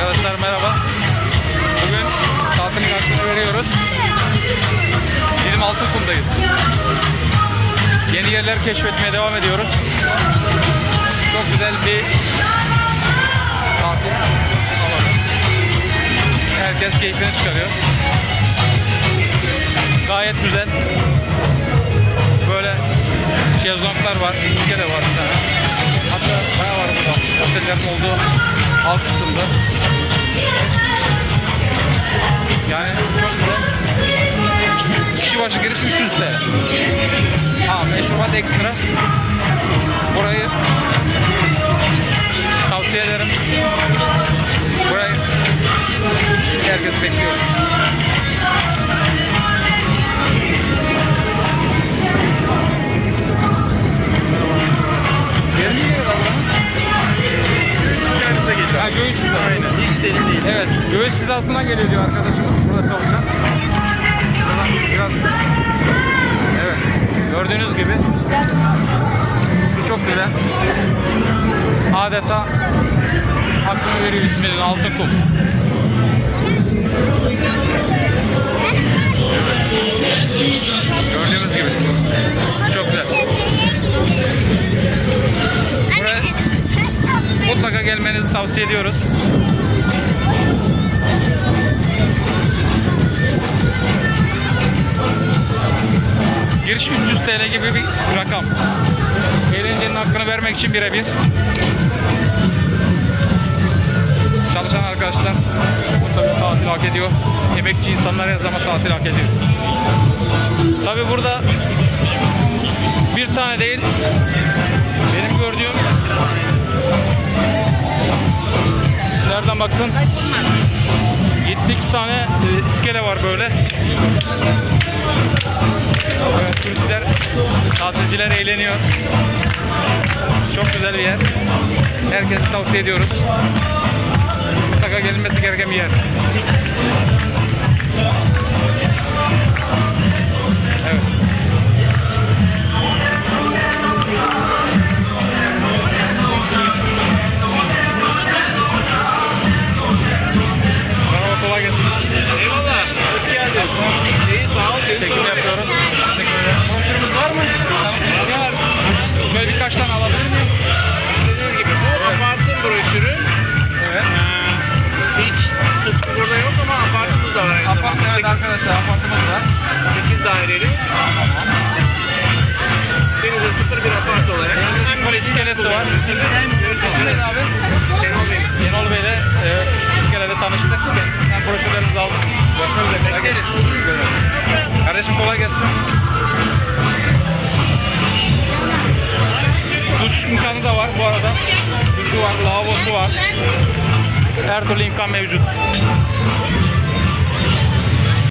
Arkadaşlar merhaba. Bugün tatilin hakkını veriyoruz. Bizim Altınkum'dayız. Yeni yerler keşfetmeye devam ediyoruz. Çok güzel bir tatil. Herkes keyfini çıkarıyor. Gayet güzel. Böyle şezlonglar var, iskele var bir tane. Hatta bayağı var burada. Otellerin olduğu alt kısımda. TL. Ha meşrubat ekstra. Burayı tavsiye ederim. Burayı herkes bekliyoruz. Ha göğüs hizası. Aynen. Hiç deli değil. Evet, göğüs hizasından geliyor diyor arkadaşımız. Burada çalışan. Biraz... Gördüğünüz gibi. Su çok güzel. Adeta hakkını veriyor isminin altın kum. Gördüğünüz gibi. Çok güzel. Buraya mutlaka gelmenizi tavsiye ediyoruz. Giriş 300 TL gibi bir rakam. Eğlencenin hakkını vermek için birebir. Çalışan arkadaşlar mutlaka tatil hak ediyor. Emekçi insanlar her zaman tatil hak ediyor. Tabi burada bir tane değil benim gördüğüm nereden baksan 7-8 tane e, iskele var böyle. Evet, turistler, tatilciler eğleniyor. Çok güzel bir yer. Herkese tavsiye ediyoruz. Mutlaka gelinmesi gereken bir yer. Evet. Merhaba, kolay gelsin. Eyvallah. Hoş geldin. İyi sağ ol. Seni Çekim sormalı. yapıyoruz. Teşekkür Tane alabilir miyim? İstediğiniz gibi. Bu apartın broşürü. Evet. Ee, hiç kısmı burada yok ama apartımız da var. aynı Apart, zamanda. evet arkadaşlar apartımız var. 8 daireli. Denize 01 apart olarak. Denizde sıfır iskelesi var. İsmi ne abi? Şenol Bey. Yenol Bey'le e, iskelede tanıştık. Kendisinden broşürlerimizi aldık. Görüşmek üzere. Kolay gelsin. Kardeşim kolay gelsin. Duş imkanı da var bu arada. Duşu var, lavabosu var. Her türlü imkan mevcut.